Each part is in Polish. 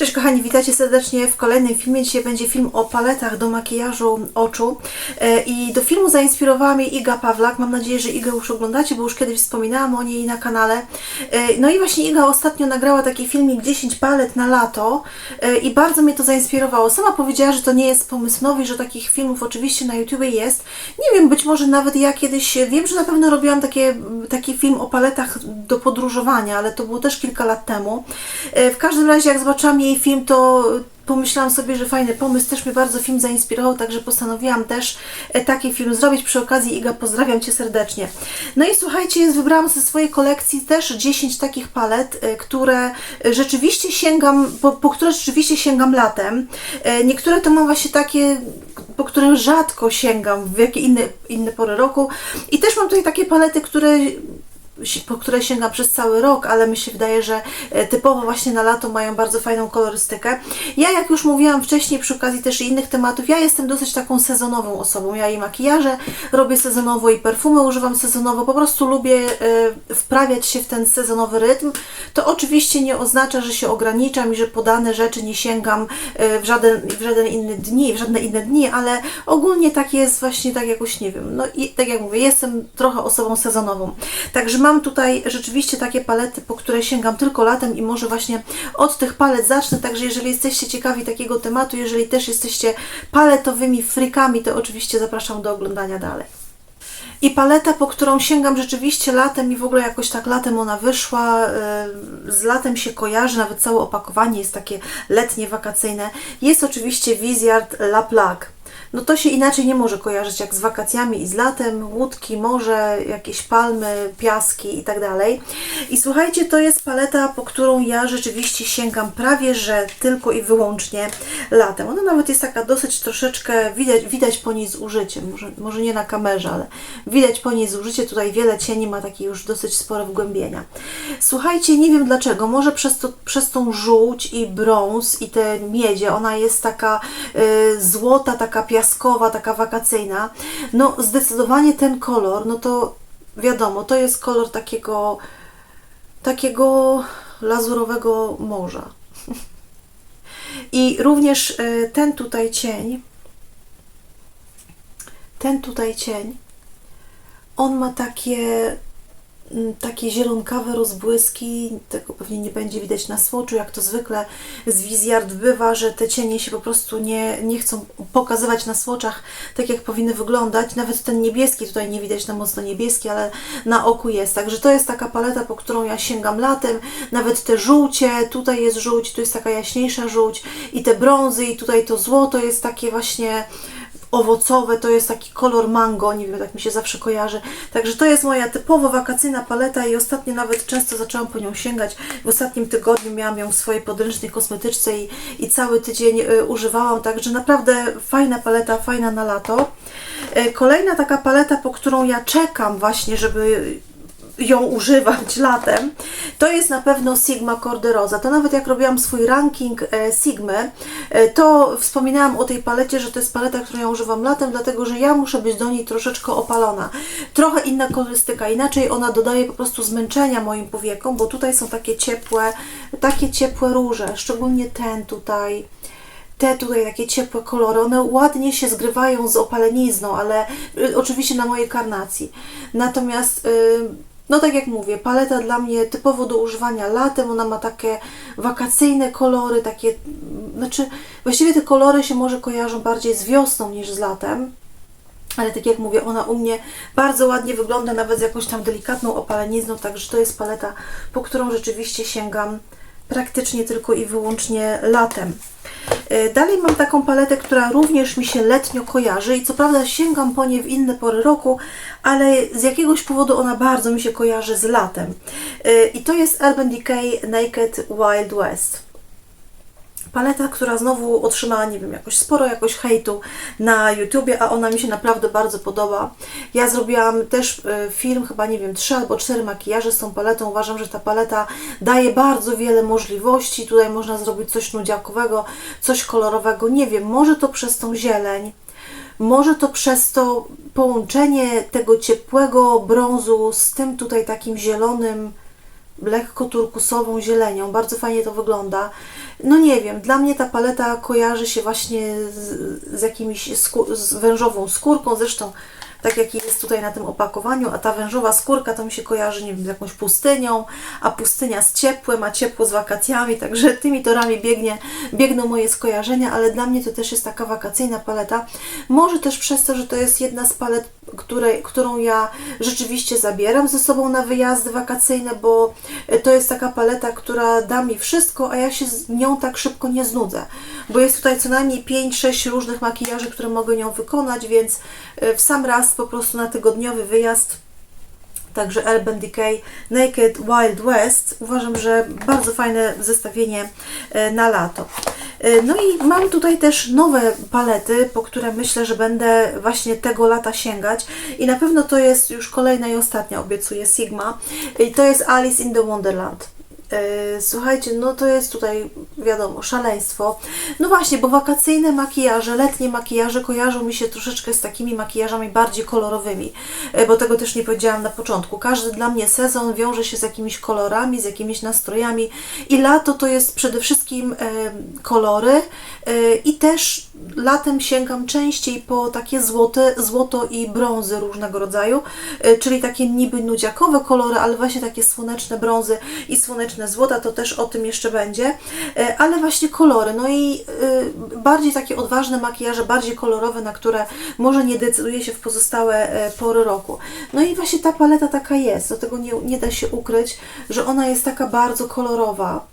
Cześć kochani, witajcie serdecznie w kolejnym filmie. Dzisiaj będzie film o paletach do makijażu oczu. E, I do filmu zainspirowała mnie Iga Pawlak. Mam nadzieję, że Igę już oglądacie, bo już kiedyś wspominałam o niej na kanale. E, No i właśnie Iga ostatnio nagrała taki filmik 10 palet na lato e, i bardzo mnie to zainspirowało. Sama powiedziała, że to nie jest pomysł nowy, że takich filmów oczywiście na YouTubie jest. Nie wiem, być może nawet ja kiedyś, wiem, że na pewno robiłam takie, taki film o paletach do podróżowania, ale to było też kilka lat temu. W każdym razie, jak zobaczyłam jej film, to pomyślałam sobie, że fajny pomysł, też mnie bardzo film zainspirował, także postanowiłam też e, taki film zrobić. Przy okazji, Iga, pozdrawiam Cię serdecznie. No i słuchajcie, wybrałam ze swojej kolekcji też 10 takich palet, e, które rzeczywiście sięgam, po, po które rzeczywiście sięgam latem. E, Niektóre to mam właśnie takie, po które rzadko sięgam w jakie inne, inne pory roku. I też mam tutaj takie palety, które po które sięgam przez cały rok, ale mi się wydaje, że e, typowo właśnie na lato mają bardzo fajną kolorystykę. Ja, jak już mówiłam wcześniej przy okazji też innych tematów, ja jestem dosyć taką sezonową osobą. Ja i makijaże robię sezonowo i perfumy używam sezonowo. Po prostu lubię e, wprawiać się w ten sezonowy rytm. To oczywiście nie oznacza, że się ograniczam i że po dane rzeczy nie sięgam e, w żaden, w żaden inny dni, w żadne inne dni, ale ogólnie tak jest właśnie tak jakoś, nie wiem, no i tak jak mówię, jestem trochę osobą sezonową. Także mam tutaj rzeczywiście takie palety, po które sięgam tylko latem i może właśnie od tych palet zacznę, także jeżeli jesteście ciekawi takiego tematu, jeżeli też jesteście paletowymi frikami, to oczywiście zapraszam do oglądania dalej. I paleta, po którą sięgam rzeczywiście latem i w ogóle jakoś tak latem ona wyszła, yy, z latem się kojarzy, nawet całe opakowanie jest takie letnie, wakacyjne, jest oczywiście Viziard La Plague. No to się inaczej nie może kojarzyć jak z wakacjami i z latem, łódki, morze, jakieś palmy, piaski i tak dalej. I słuchajcie, to jest paleta, po którą ja rzeczywiście sięgam prawie, że tylko i wyłącznie latem. Ona nawet jest taka dosyć troszeczkę, widać, widać po niej zużycie, może, może nie na kamerze, ale widać po niej zużycie, tutaj wiele cieni ma takie już dosyć spore wgłębienia. Słuchajcie, nie wiem dlaczego, może przez, to, przez tą żółć i brąz i te miedzie, ona jest taka y, złota, taka piaskowa, taka wakacyjna. No zdecydowanie ten kolor, no to wiadomo, to jest kolor takiego takiego lazurowego morza. I również y, ten tutaj cień, ten tutaj cień, on ma takie takie zielonkawe rozbłyski, tego pewnie nie będzie widać na swoczu, jak to zwykle z Wizjard bywa, że te cienie się po prostu nie, nie chcą pokazywać na swoczach tak, jak powinny wyglądać. Nawet ten niebieski, tutaj nie widać na mocno niebieski, ale na oku jest. Także to jest taka paleta, po którą ja sięgam latem. Nawet te żółcie, tutaj jest żółć, tu jest taka jaśniejsza żółć i te brązy i tutaj to złoto jest takie właśnie owocowe, to jest taki kolor mango, nie wiem, tak mi się zawsze kojarzy. Także to jest moja typowo wakacyjna paleta i ostatnio nawet często zaczęłam po nią sięgać. W ostatnim tygodniu miałam ją w swojej podręcznej kosmetyczce i, i cały tydzień y, używałam, także naprawdę fajna paleta, fajna na lato. Y, kolejna taka paleta, po którą ja czekam właśnie, żeby ją używać latem, to jest na pewno Sigma Corderosa. To nawet jak robiłam swój ranking e, Sigmy, e, to wspominałam o tej palecie, że to jest paleta, którą ja używam latem, dlatego że ja muszę być do niej troszeczkę opalona. Trochę inna kolorystyka, inaczej ona dodaje po prostu zmęczenia moim powiekom, bo tutaj są takie ciepłe, takie ciepłe róże, szczególnie ten tutaj te tutaj takie ciepłe kolory, one ładnie się zgrywają z opalenizną, ale y, oczywiście na mojej karnacji. Natomiast y, no tak jak mówię, paleta dla mnie typowo do używania latem, ona ma takie wakacyjne kolory, takie, znaczy właściwie te kolory się może kojarzą bardziej z wiosną niż z latem. Ale tak jak mówię, ona u mnie bardzo ładnie wygląda, nawet z jakąś tam delikatną opalenizną, także to jest paleta, po którą rzeczywiście sięgam praktycznie tylko i wyłącznie latem. E, Dalej mam taką paletę, która również mi się letnio kojarzy i co prawda sięgam po nie w inne pory roku, ale z jakiegoś powodu ona bardzo mi się kojarzy z latem. E, I to jest Urban Decay Naked Wild West. Paleta, która znowu otrzymała, nie wiem, jakoś sporo jakoś hejtu na YouTubie, a ona mi się naprawdę bardzo podoba. Ja zrobiłam też e, film, chyba nie wiem, trzy albo cztery makijaże z tą paletą. Uważam, że ta paleta daje bardzo wiele możliwości. Tutaj można zrobić coś nudziakowego, coś kolorowego. Nie wiem, może to przez tą zieleń, może to przez to połączenie tego ciepłego brązu z tym tutaj takim zielonym, lekko turkusową zielenią. Bardzo fajnie to wygląda. No nie wiem, dla mnie ta paleta kojarzy się właśnie z, z jakimiś skó- z wężową skórką, zresztą tak jak jest tutaj na tym opakowaniu, a ta wężowa skórka to mi się kojarzy, nie wiem, z jakąś pustynią, a pustynia z ciepłem, a ciepło z wakacjami, także tymi torami biegnie, biegną moje skojarzenia, ale dla mnie to też jest taka wakacyjna paleta. Może też przez to, że to jest jedna z palet, której, którą ja rzeczywiście zabieram ze sobą na wyjazdy wakacyjne, bo to jest taka paleta, która da mi wszystko, a ja się z nią tak szybko nie znudzę, bo jest tutaj co najmniej 5-6 różnych makijaży, które mogę nią wykonać, więc e, w sam raz po prostu na tygodniowy wyjazd Także Urban Decay Naked Wild West. Uważam, że bardzo fajne zestawienie e, na lato. E, No i mam tutaj też nowe palety, po które myślę, że będę właśnie tego lata sięgać. I na pewno to jest już kolejna i ostatnia, obiecuję, Sigma. I to jest Alice in the Wonderland. E, Słuchajcie, no to jest tutaj, wiadomo, szaleństwo. No właśnie, bo wakacyjne makijaże, letnie makijaże kojarzą mi się troszeczkę z takimi makijażami bardziej kolorowymi, e, bo tego też nie powiedziałam na początku. Każdy dla mnie sezon wiąże się z jakimiś kolorami, z jakimiś nastrojami i lato to jest przede wszystkim e, kolory e, i też latem sięgam częściej po takie złote, złoto i brązy różnego rodzaju, e, czyli takie niby nudziakowe kolory, ale właśnie takie słoneczne brązy i słoneczne złota, to też o tym jeszcze będzie, ale właśnie kolory, no i bardziej takie odważne makijaże, bardziej kolorowe, na które może nie decyduje się w pozostałe pory roku. No i właśnie ta paleta taka jest, do tego nie, nie da się ukryć, że ona jest taka bardzo kolorowa.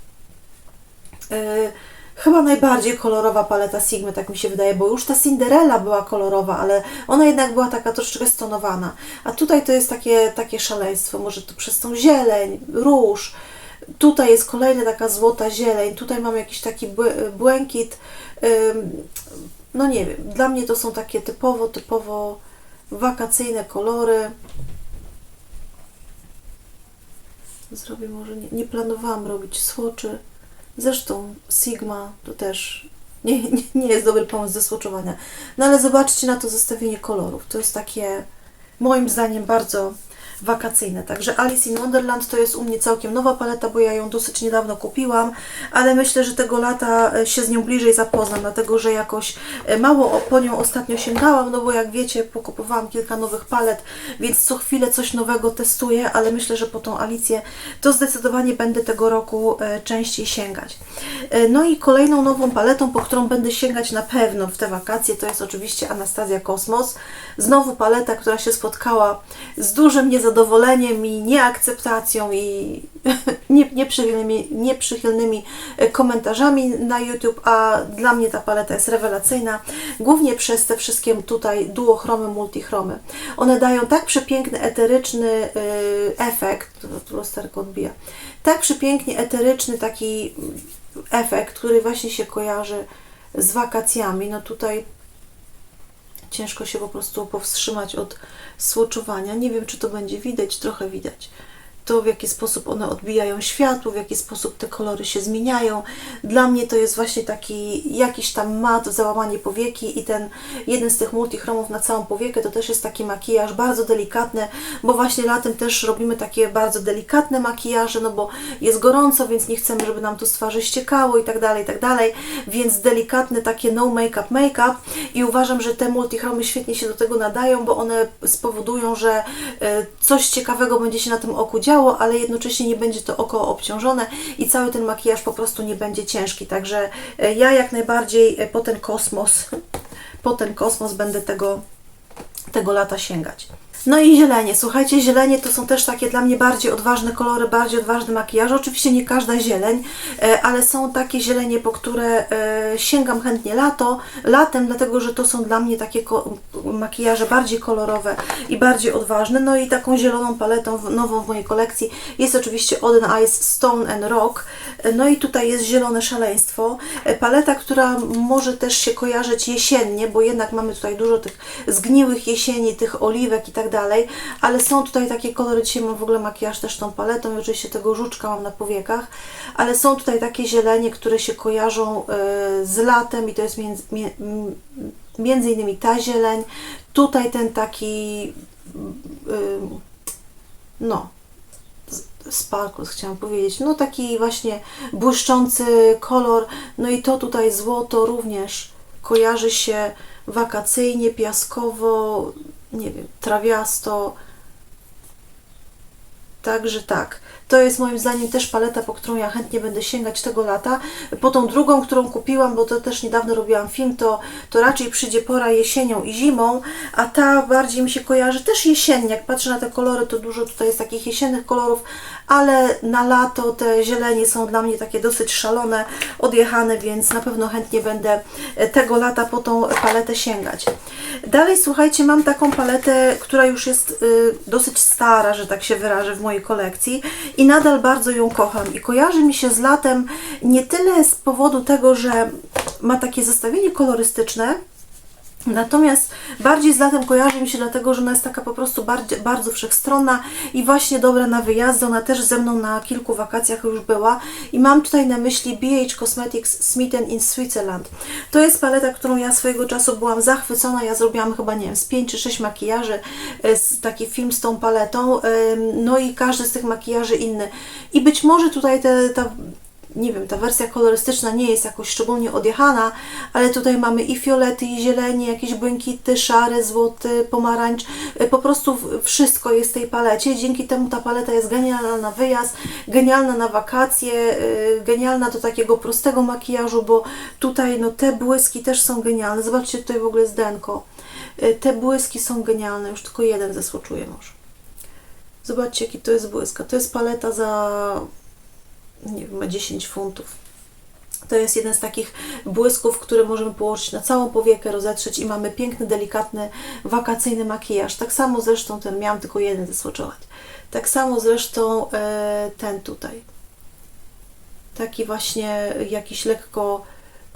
E, Chyba najbardziej kolorowa paleta Sigmy, tak mi się wydaje, bo już ta Cinderella była kolorowa, ale ona jednak była taka troszeczkę stonowana. A tutaj to jest takie, takie szaleństwo, może to przez tą zieleń, róż. Tutaj jest kolejna taka złota zieleń, tutaj mam jakiś taki błękit. No nie wiem, dla mnie to są takie typowo, typowo wakacyjne kolory. Zrobię może, nie, nie planowałam robić słoczy. Zresztą Sigma to też nie, nie, nie jest dobry pomysł do słoczowania. No ale zobaczcie na to zestawienie kolorów. To jest takie moim zdaniem bardzo wakacyjne. Także Alice in Wonderland to jest u mnie całkiem nowa paleta, bo ja ją dosyć niedawno kupiłam, ale myślę, że tego lata e, się z nią bliżej zapoznam, dlatego że jakoś e, mało po nią ostatnio sięgałam, no bo jak wiecie, pokupowałam kilka nowych palet, więc co chwilę coś nowego testuję, ale myślę, że po tą Alicję to zdecydowanie będę tego roku e, częściej sięgać. No i kolejną nową paletą, po którą będę sięgać na pewno w te wakacje, to jest oczywiście Anastazja Kosmos. Znowu paleta, która się spotkała z dużym niezadowoleniem i nieakceptacją i nie- nieprzychylnymi, nieprzychylnymi e, komentarzami na YouTube, a dla mnie ta paleta jest rewelacyjna, głównie przez te wszystkie tutaj duochromy, multichromy. One dają tak przepiękny, eteryczny e, efekt, to lusterko odbija, tak przepięknie eteryczny taki efekt, który właśnie się kojarzy z wakacjami. No tutaj ciężko się po prostu powstrzymać od słoczowania. Nie wiem, czy to będzie widać, trochę widać. To, w jaki sposób one odbijają światło, w jaki sposób te kolory się zmieniają. Dla mnie to jest właśnie taki jakiś tam mat, załamanie powieki i ten jeden z tych multichromów na całą powiekę to też jest taki makijaż bardzo delikatny, bo właśnie latem też robimy takie bardzo delikatne makijaże, no bo jest gorąco, więc nie chcemy, żeby nam tu z twarzy ściekało i tak dalej, i tak dalej, więc delikatne takie no make-up make-up i uważam, że te multichromy świetnie się do tego nadają, bo one spowodują, że e, coś ciekawego będzie się na tym oku działo, ale jednocześnie nie będzie to oko obciążone i cały ten makijaż po prostu nie będzie ciężki, także e, ja jak najbardziej e, po ten kosmos, po ten kosmos będę tego tego lata sięgać. No i zielenie. Słuchajcie, zielenie to są też takie dla mnie bardziej odważne kolory, bardziej odważne makijaże. Oczywiście nie każda zieleń, e, ale są takie zielenie, po które e, sięgam chętnie lato, latem, dlatego że to są dla mnie takie makijaże bardziej kolorowe i bardziej odważne. No i taką zieloną paletą nową w mojej kolekcji jest oczywiście Oden Eyes Stone and Rock. E, No i tutaj jest zielone szaleństwo. Paleta, która może też się kojarzyć jesiennie, bo jednak mamy tutaj dużo tych zgniłych jesieni, tych oliwek i tak dalej, ale są tutaj takie kolory, dzisiaj mam w ogóle makijaż też tą paletą i oczywiście tego żuczka mam na powiekach, ale są tutaj takie zielenie, które się kojarzą e, z latem i to jest między, między innymi ta zieleń, tutaj ten taki y, no, sparkles chciałam powiedzieć, no taki właśnie błyszczący kolor, no i to tutaj złoto również kojarzy się wakacyjnie, piaskowo, nie wiem, trawiasto, Także tak. To jest moim zdaniem też paleta, po którą ja chętnie będę sięgać tego lata. Po tą drugą, którą kupiłam, bo to też niedawno robiłam film, to, to raczej przyjdzie pora jesienią i zimą, a ta bardziej mi się kojarzy też jesiennie. Jak patrzę na te kolory, to dużo tutaj jest takich jesiennych kolorów, ale na lato te zielenie są dla mnie takie dosyć szalone, odjechane, więc na pewno chętnie będę tego lata po tą paletę sięgać. Dalej, słuchajcie, mam taką paletę, która już jest y, dosyć stara, że tak się wyrażę, w mojej kolekcji i nadal bardzo ją kocham. I kojarzy mi się z latem nie tyle z powodu tego, że ma takie zestawienie kolorystyczne, Natomiast bardziej z latem kojarzy mi się dlatego, że ona jest taka po prostu bardzo, bardzo wszechstronna i właśnie dobra na wyjazdy. Ona też ze mną na kilku wakacjach już była i mam tutaj na myśli BH Cosmetics Smitten in Switzerland. To jest paleta, którą ja swojego czasu byłam zachwycona. Ja zrobiłam chyba, nie wiem, z 5 czy 6 makijaży, e, taki film z tą paletą. Ym, No i każdy z tych makijaży inny. I być może tutaj te, ta nie wiem, ta wersja kolorystyczna nie jest jakoś szczególnie odjechana, ale tutaj mamy i fiolety, i zielenie, jakieś błękity, szary, złoty, pomarańcz, po prostu wszystko jest w tej palecie. Dzięki temu ta paleta jest genialna na wyjazd, genialna na wakacje, y, genialna do takiego prostego makijażu, bo tutaj no, te błyski też są genialne. Zobaczcie, tutaj w ogóle jest denko. Y, Te błyski są genialne, już tylko jeden zesłoczuję może. Zobaczcie, jaki to jest błyska. To jest paleta za nie wiem, ma 10 funtów. To jest jeden z takich błysków, które możemy położyć na całą powiekę, rozetrzeć i mamy piękny, delikatny, wakacyjny makijaż. Tak samo zresztą ten, miałam tylko jeden zesłoczować. Tak samo zresztą e, ten tutaj. Taki właśnie jakiś lekko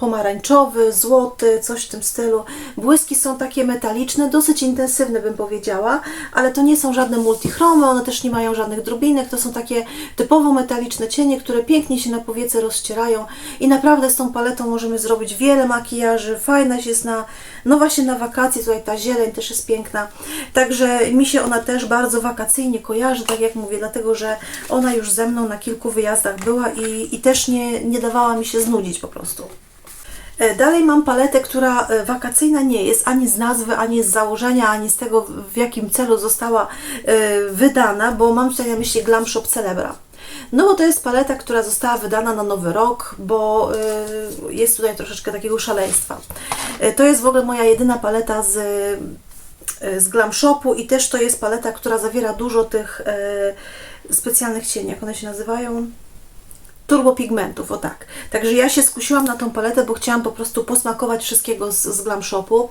pomarańczowy, złoty, coś w tym stylu. Błyski są takie metaliczne, dosyć intensywne bym powiedziała, ale to nie są żadne multichromy, one też nie mają żadnych drubinek, to są takie typowo metaliczne cienie, które pięknie się na powiece rozcierają i naprawdę z tą paletą możemy zrobić wiele makijaży, fajna jest na, no właśnie na wakacje, tutaj ta zieleń też jest piękna, także mi się ona też bardzo wakacyjnie kojarzy, tak jak mówię, dlatego, że ona już ze mną na kilku wyjazdach była i, i też nie, nie dawała mi się znudzić po prostu. E, Dalej mam paletę, która e, wakacyjna nie jest ani z nazwy, ani z założenia, ani z tego, w jakim celu została e, wydana, bo mam tutaj na myśli Glam Shop Celebra. No bo to jest paleta, która została wydana na nowy rok, bo jest tutaj troszeczkę takiego szaleństwa. To jest w ogóle moja jedyna paleta z, z Glam Shopu i też to jest paleta, która zawiera dużo tych specjalnych cieni, jak one się nazywają? Turbopigmentów, o tak. Także ja się skusiłam na tą paletę, bo chciałam po prostu posmakować wszystkiego z, z Glam Shopu.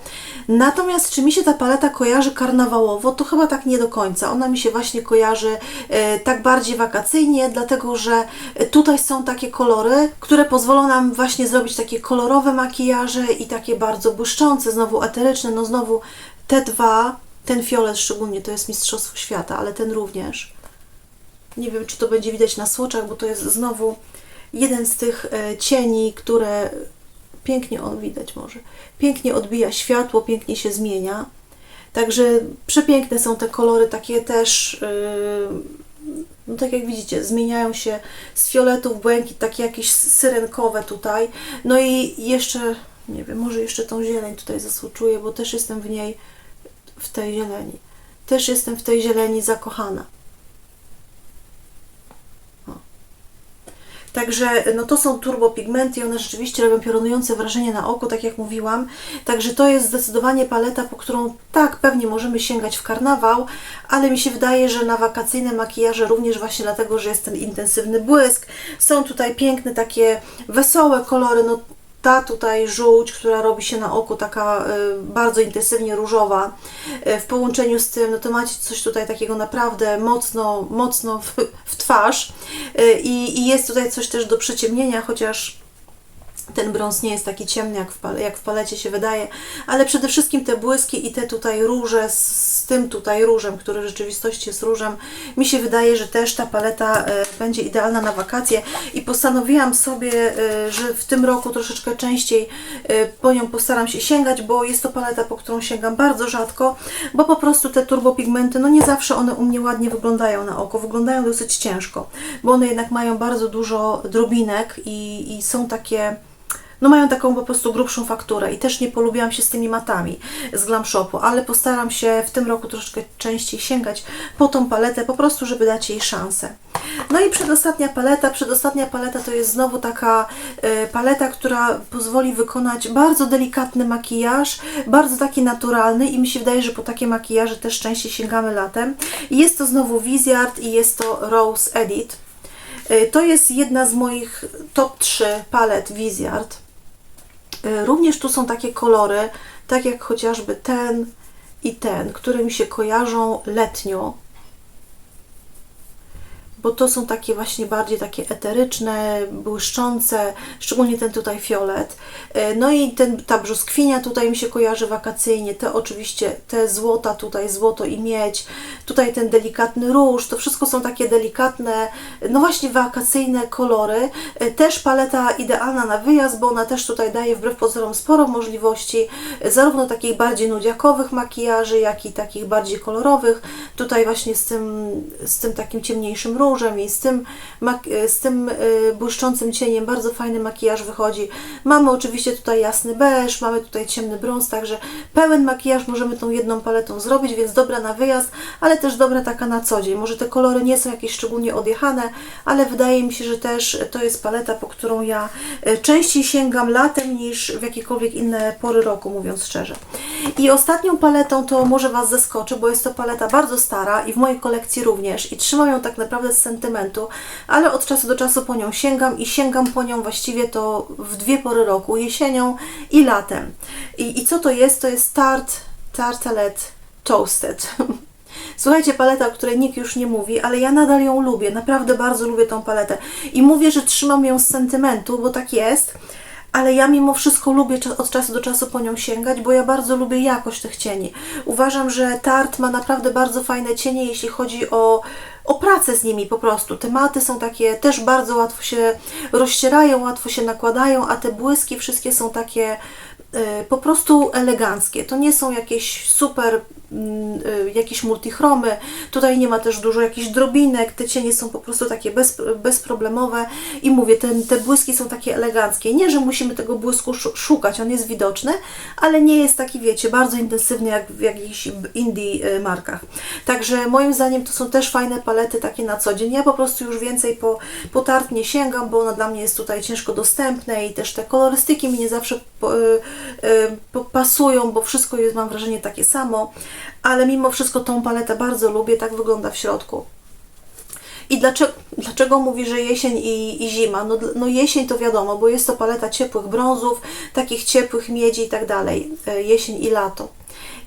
Natomiast czy mi się ta paleta kojarzy karnawałowo, to chyba tak nie do końca. Ona mi się właśnie kojarzy e, tak bardziej wakacyjnie, dlatego że tutaj są takie kolory, które pozwolą nam właśnie zrobić takie kolorowe makijaże i takie bardzo błyszczące, znowu eteryczne, no znowu te dwa, ten fiolet szczególnie, to jest Mistrzostwo Świata, ale ten również. Nie wiem, czy to będzie widać na słoczach, bo to jest znowu jeden z tych e, cieni, które pięknie on widać może. Pięknie odbija światło, pięknie się zmienia. Także przepiękne są te kolory, takie też, yy, no tak jak widzicie, zmieniają się z fioletu w błękit, takie jakieś syrenkowe tutaj. No i jeszcze, nie wiem, może jeszcze tą zieleń tutaj zasłuczuję, bo też jestem w niej, w tej zieleni. Też jestem w tej zieleni zakochana. Także no to są turbopigmenty i one rzeczywiście robią piorunujące wrażenie na oko, tak jak mówiłam. Także to jest zdecydowanie paleta, po którą tak pewnie możemy sięgać w karnawał, ale mi się wydaje, że na wakacyjne makijaże również właśnie dlatego, że jest ten intensywny błysk. Są tutaj piękne takie wesołe kolory, no ta tutaj żółć, która robi się na oku taka y, bardzo intensywnie różowa, y, w połączeniu z tym, no to macie coś tutaj takiego naprawdę mocno, mocno w, w twarz y, i, i jest tutaj coś też do przyciemnienia, chociaż ten brąz nie jest taki ciemny, jak w, jak w palecie się wydaje, ale przede wszystkim te błyski i te tutaj róże z, z tym tutaj różem, który w rzeczywistości jest różem, mi się wydaje, że też ta paleta e, będzie idealna na wakacje i postanowiłam sobie, e, że w tym roku troszeczkę częściej e, po nią postaram się sięgać, bo jest to paleta, po którą sięgam bardzo rzadko, bo po prostu te turbopigmenty, no nie zawsze one u mnie ładnie wyglądają na oko, wyglądają dosyć ciężko, bo one jednak mają bardzo dużo drobinek i, i są takie no mają taką po prostu grubszą fakturę i też nie polubiłam się z tymi matami z Glam Shopu, ale postaram się w tym roku troszeczkę częściej sięgać po tą paletę, po prostu, żeby dać jej szansę. No i przedostatnia paleta, przedostatnia paleta to jest znowu taka e, paleta, która pozwoli wykonać bardzo delikatny makijaż, bardzo taki naturalny i mi się wydaje, że po takie makijaże też częściej sięgamy latem. I jest to znowu Viziard i jest to Rose Edit. E, To jest jedna z moich top 3 palet Viziard. Y, Również tu są takie kolory, tak jak chociażby ten i ten, które mi się kojarzą letnio, bo to są takie właśnie bardziej takie eteryczne, błyszczące, szczególnie ten tutaj fiolet. E, No i ten, ta brzoskwinia tutaj mi się kojarzy wakacyjnie, te oczywiście, te złota tutaj, złoto i miedź, tutaj ten delikatny róż, to wszystko są takie delikatne, no właśnie wakacyjne kolory. E, Też paleta idealna na wyjazd, bo ona też tutaj daje wbrew pozorom sporo możliwości, e, zarówno takich bardziej nudziakowych makijaży, jak i takich bardziej kolorowych. Tutaj właśnie z tym, z tym takim ciemniejszym różem i z tym, mak- z tym y, błyszczącym cieniem bardzo fajny makijaż wychodzi. Mamy oczywiście tutaj jasny beż, mamy tutaj ciemny brąz, także pełen makijaż możemy tą jedną paletą zrobić, więc dobra na wyjazd, ale też dobra taka na co dzień. Może te kolory nie są jakieś szczególnie odjechane, ale wydaje mi się, że też to jest paleta, po którą ja y, częściej sięgam latem niż w jakiekolwiek inne pory roku, mówiąc szczerze. I ostatnią paletą to może Was zaskoczy, bo jest to paleta bardzo stara i w mojej kolekcji również i trzymam ją tak naprawdę sentymentu, ale od czasu do czasu po nią sięgam i sięgam po nią właściwie to w dwie pory roku, jesienią i latem. I, i co to jest? To jest Tarte Tartelet Toasted. Słuchajcie, paleta, o której nikt już nie mówi, ale ja nadal ją lubię, naprawdę bardzo lubię tą paletę. I mówię, że trzymam ją z sentymentu, bo tak jest, ale ja mimo wszystko lubię od czasu do czasu po nią sięgać, bo ja bardzo lubię jakość tych cieni. Uważam, że Tarte ma naprawdę bardzo fajne cienie, jeśli chodzi o, o pracę z nimi po prostu. Te maty są takie, też bardzo łatwo się rozcierają, łatwo się nakładają, a te błyski wszystkie są takie y, po prostu eleganckie. To nie są jakieś super jakieś multichromy. Tutaj nie ma też dużo jakichś drobinek. Te cienie są po prostu takie bez, bezproblemowe i mówię, ten, te błyski są takie eleganckie. Nie, że musimy tego błysku szu- szukać, on jest widoczny, ale nie jest taki, wiecie, bardzo intensywny jak w jakichś indie y, markach. Także moim zdaniem to są też fajne palety takie na co dzień. Ja po prostu już więcej po, po Tarte nie sięgam, bo ona dla mnie jest tutaj ciężko dostępne i też te kolorystyki mi nie zawsze po, y, y, pasują, bo wszystko jest, mam wrażenie, takie samo, ale mimo wszystko tą paletę bardzo lubię, tak wygląda w środku. I dlaczego, dlaczego mówi, że jesień i, i zima? No, no jesień to wiadomo, bo jest to paleta ciepłych brązów, takich ciepłych miedzi i tak dalej. E, Jesień i lato.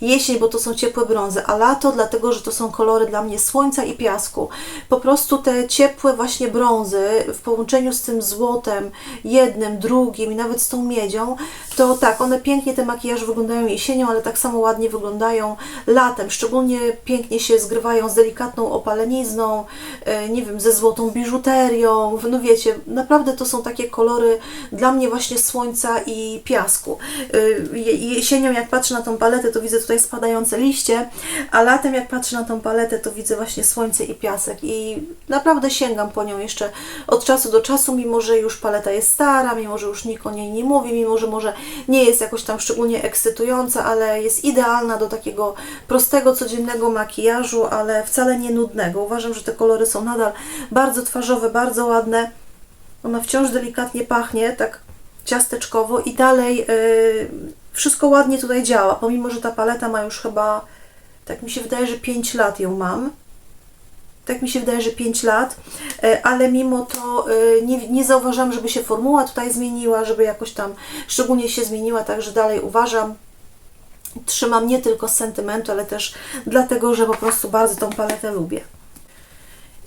Jesień, bo to są ciepłe brązy, a lato dlatego, że to są kolory dla mnie słońca i piasku. Po prostu te ciepłe właśnie brązy w połączeniu z tym złotem, jednym, drugim i nawet z tą miedzią, to tak, one pięknie te makijaże wyglądają jesienią, ale tak samo ładnie wyglądają latem. Szczególnie pięknie się zgrywają z delikatną opalenizną, e, nie wiem, ze złotą biżuterią. No wiecie, naprawdę to są takie kolory dla mnie właśnie słońca i piasku. E, je- Jesienią jak patrzę na tą paletę, to widzę tutaj spadające liście, a latem jak patrzę na tą paletę, to widzę właśnie słońce i piasek i naprawdę sięgam po nią jeszcze od czasu do czasu, mimo że już paleta jest stara, mimo że już nikt o niej nie mówi, mimo że może nie jest jakoś tam szczególnie ekscytująca, ale jest idealna do takiego prostego, codziennego makijażu, ale wcale nie nudnego. Uważam, że te kolory są nadal bardzo twarzowe, bardzo ładne. Ona wciąż delikatnie pachnie, tak ciasteczkowo i dalej yy, wszystko ładnie tutaj działa, pomimo, że ta paleta ma już chyba, tak mi się wydaje, że 5 lat ją mam. Tak mi się wydaje, że 5 lat, e, ale mimo to e, nie, nie zauważam, żeby się formuła tutaj zmieniła, żeby jakoś tam szczególnie się zmieniła, także dalej uważam. Trzymam nie tylko z sentymentu, ale też dlatego, że po prostu bardzo tą paletę lubię.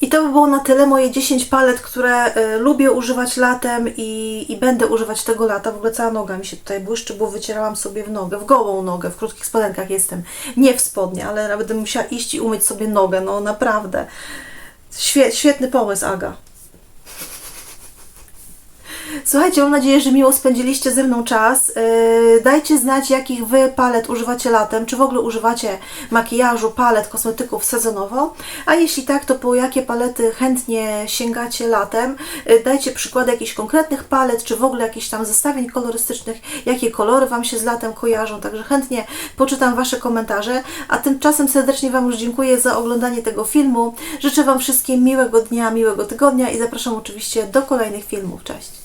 I to by było na tyle moje 10 palet, które y, lubię używać latem i, i będę używać tego lata. W ogóle cała noga mi się tutaj błyszczy, bo wycierałam sobie w nogę, w gołą nogę, w krótkich spodenkach jestem. Nie w spodnie, ale będę musiała iść i umyć sobie nogę, no naprawdę. Świe, świetny pomysł, Aga. Słuchajcie, mam nadzieję, że miło spędziliście ze mną czas. Yy, Dajcie znać, jakich Wy palet używacie latem, czy w ogóle używacie makijażu, palet, kosmetyków sezonowo. A jeśli tak, to po jakie palety chętnie sięgacie latem? Yy, Dajcie przykłady jakichś konkretnych palet, czy w ogóle jakichś tam zestawień kolorystycznych, jakie kolory Wam się z latem kojarzą. Także chętnie poczytam Wasze komentarze. A tymczasem serdecznie Wam już dziękuję za oglądanie tego filmu. Życzę Wam wszystkim miłego dnia, miłego tygodnia i zapraszam oczywiście do kolejnych filmów. Cześć!